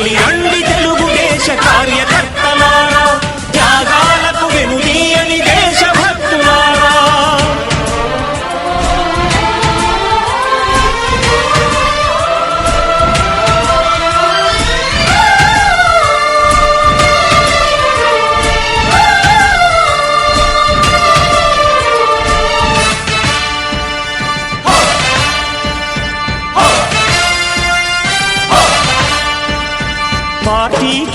కదలి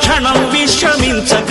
క్షణం విశ్రమించక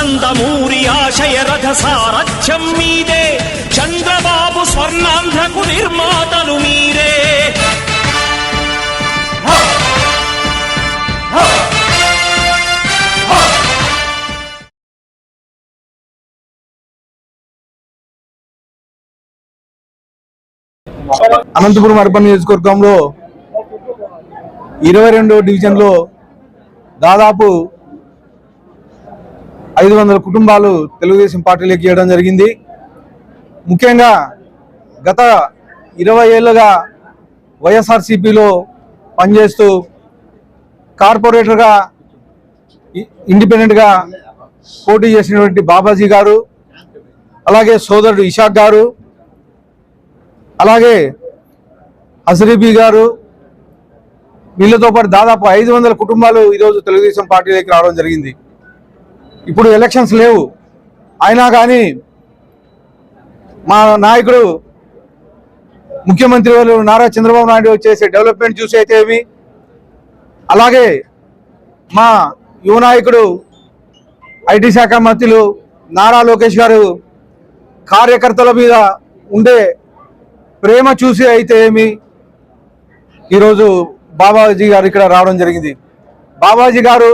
నందమూరి ఆశయ రథ సారథ్యం మీదే. చంద్రబాబు స్వర్ణాంధ్రకు నిర్మాతలు మీరే. అనంతపురం అర్బన్ నియోజకవర్గంలో ఇరవై రెండో డివిజన్లో దాదాపు ఐదు వందల కుటుంబాలు తెలుగుదేశం పార్టీలోకి ఇవ్వడం జరిగింది. ముఖ్యంగా గత ఇరవై ఏళ్ళుగా వైఎస్ఆర్సిపిలో పనిచేస్తూ కార్పొరేటర్గా ఇండిపెండెంట్గా పోటీ చేసినటువంటి బాబాజీ గారు అలాగే సోదరుడు ఇషాక్ గారు అలాగే హసరీబీ గారు వీళ్ళతో పాటు దాదాపు ఐదు వందల కుటుంబాలు ఈరోజు తెలుగుదేశం పార్టీలోకి రావడం జరిగింది. ఇప్పుడు ఎలక్షన్స్ లేవు. అయినా కానీ మా నాయకుడు ముఖ్యమంత్రి వారు నారా చంద్రబాబు నాయుడు చేసే డెవలప్మెంట్ చూసి అయితే ఏమి? అలాగే మా యువ నాయకుడు ఐటీ శాఖ మంత్రులు నారా లోకేష్ గారు కార్యకర్తల మీద ఉండే ప్రేమ చూసి అయితే ఏమి? ఈరోజు బాబాజీ గారు ఇక్కడ రావడం జరిగింది. బాబాజీ గారు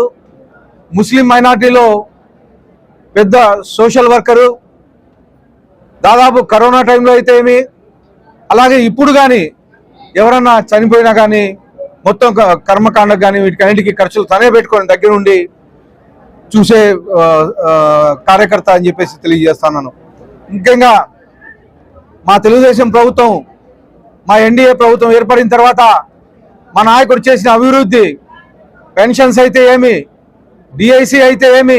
ముస్లిం మైనార్టీలో పెద్ద సోషల్ వర్కరు. దాదాపు కరోనా టైంలో అయితే ఏమి అలాగే ఇప్పుడు కానీ ఎవరన్నా చనిపోయినా కానీ మొత్తం కర్మకాండకు కానీ వీటికన్నిటికీ ఖర్చులు తనే పెట్టుకొని దగ్గర ఉండి చూసే కార్యకర్త అని చెప్పేసి తెలియజేస్తున్నాను ముఖ్యంగా మా తెలుగుదేశం ప్రభుత్వం మా ఎన్డీఏ ప్రభుత్వం ఏర్పడిన తర్వాత మా నాయకుడు చేసిన అభివృద్ధి పెన్షన్స్ అయితే ఏమి డిఐసి అయితే ఏమి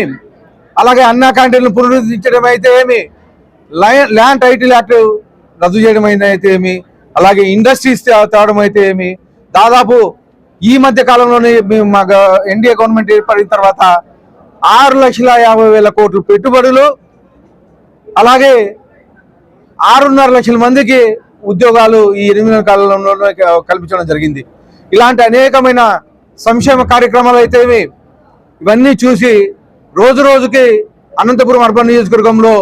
అలాగే అన్నా క్యాంటీన్లు పునరుద్ధరించడం అయితే ఏమి? ల్యాండ్ టైటిల్ యాక్ట్ రద్దు చేయడం అయితే ఏమి? అలాగే ఇండస్ట్రీస్ తేవడం అయితే ఏమి? దాదాపు ఈ మధ్య కాలంలోనే మేము మా ఎన్డీఏ గవర్నమెంట్ ఏర్పడిన తర్వాత ఆరు లక్షల యాభై వేల కోట్లు పెట్టుబడులు అలాగే ఆరున్నర లక్షల మందికి ఉద్యోగాలు ఈ ఎనిమిది నెలల కాలంలోనే కల్పించడం జరిగింది. ఇలాంటి అనేకమైన సంక్షేమ కార్యక్రమాలు అయితే ఇవన్నీ చూసి రోజు రోజుకి అనంతపురం అర్బన్ నియోజకవర్గంలో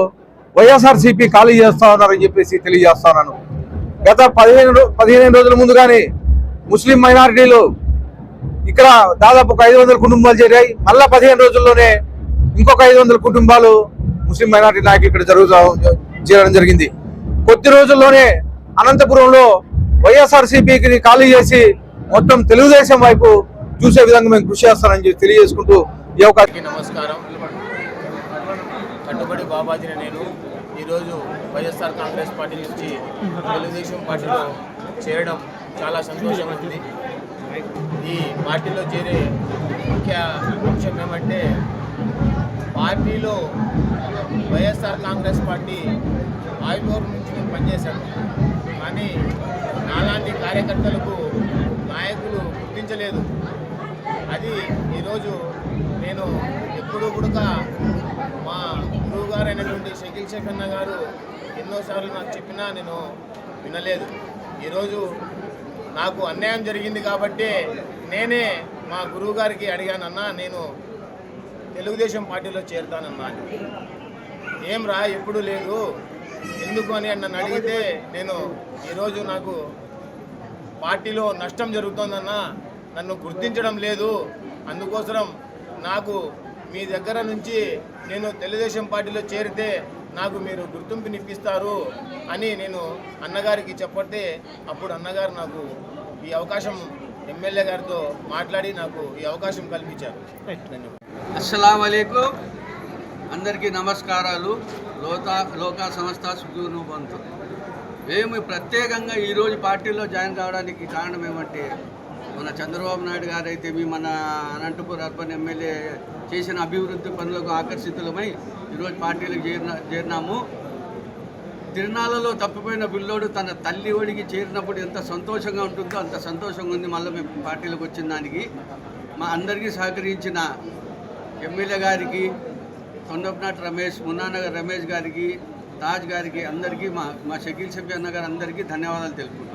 వైఎస్ఆర్సీపీ ఖాళీ చేస్తా ఉన్నారని చెప్పేసి తెలియజేస్తున్నాను. గత పదిహేను పదిహేను రోజుల ముందుగానే ముస్లిం మైనారిటీలు ఇక్కడ దాదాపు ఒక ఐదు వందల కుటుంబాలు చేరాయి. మళ్ళా పదిహేను రోజుల్లోనే ఇంకొక ఐదు వందల కుటుంబాలు ముస్లిం మైనారిటీ నాయకులు ఇక్కడ జరుగుతూ చేరడం జరిగింది. కొద్ది రోజుల్లోనే అనంతపురంలో వైఎస్ఆర్సీపీకి ఖాళీ చేసి మొత్తం తెలుగుదేశం వైపు చూసే విధంగా మేము కృషి చేస్తానని చెప్పి తెలియజేసుకుంటూ నమస్కారం. కట్టుబడి బాబాజీని నేను ఈరోజు వైఎస్ఆర్ కాంగ్రెస్ పార్టీ నుంచి తెలుగుదేశం పార్టీలో చేరడం చాలా సంతోషంగా ఉంది ఈ పార్టీలో చేరే ముఖ్య అంశం ఏమంటే పార్టీలో వైఎస్ఆర్ కాంగ్రెస్ పార్టీ ఆయుర్వేదం నుంచి నేను పనిచేశాను. కానీ నాలాంటి కార్యకర్తలకు నాయకులు గుర్తించలేదు. అది ఈరోజు నేను ఎప్పుడూ కూడా మా గురువు గారు అయినటువంటి షకిల్ షేక్ అన్న గారు ఎన్నోసార్లు నాకు చెప్పినా నేను వినలేదు. ఈరోజు నాకు అన్యాయం జరిగింది కాబట్టి నేనే మా గురువు గారికి అడిగానన్నా నేను తెలుగుదేశం పార్టీలో చేరుతానన్నా ఏం రా ఎప్పుడు లేదు. ఎందుకు అని నన్ను అడిగితే నేను ఈరోజు నాకు పార్టీలో నష్టం జరుగుతోందన్నా నన్ను గుర్తించడం లేదు. అందుకోసం నాకు మీ దగ్గర నుంచి నేను తెలుగుదేశం పార్టీలో చేరితే నాకు మీరు గుర్తింపునిప్పిస్తారు అని నేను అన్నగారికి చెప్పతే అప్పుడు అన్నగారు నాకు ఈ అవకాశం ఎమ్మెల్యే గారితో మాట్లాడి నాకు ఈ అవకాశం కల్పించారు. అస్సలం అయికు అందరికీ నమస్కారాలు. లోతా లోకా సంస్థ సుఖూను బంతు మేము ప్రత్యేకంగా ఈరోజు పార్టీలో జాయిన్ కావడానికి కారణం ఏమంటే మన చంద్రబాబు నాయుడు గారు అయితే మీ మన అనంతపురం అర్బన్ ఎమ్మెల్యే చేసిన అభివృద్ధి పనులకు ఆకర్షితులమై ఈరోజు పార్టీలకు చేరిన చేరినాము. తిరునాళ్ళలో తప్పిపోయిన పిల్లోడు తన తల్లి ఒడికి చేరినప్పుడు ఎంత సంతోషంగా ఉంటుందో అంత సంతోషంగా ఉంది మళ్ళీ మేము పార్టీలకు వచ్చిన దానికి. మా అందరికీ సహకరించిన ఎమ్మెల్యే గారికి కొండపనాటి రమేష్ మున్నానగర్ రమేష్ గారికి తాజ్ గారికి అందరికీ మా మా షకీల్ సభ్య అన్న గారు అందరికీ ధన్యవాదాలు తెలుపుకుంటాం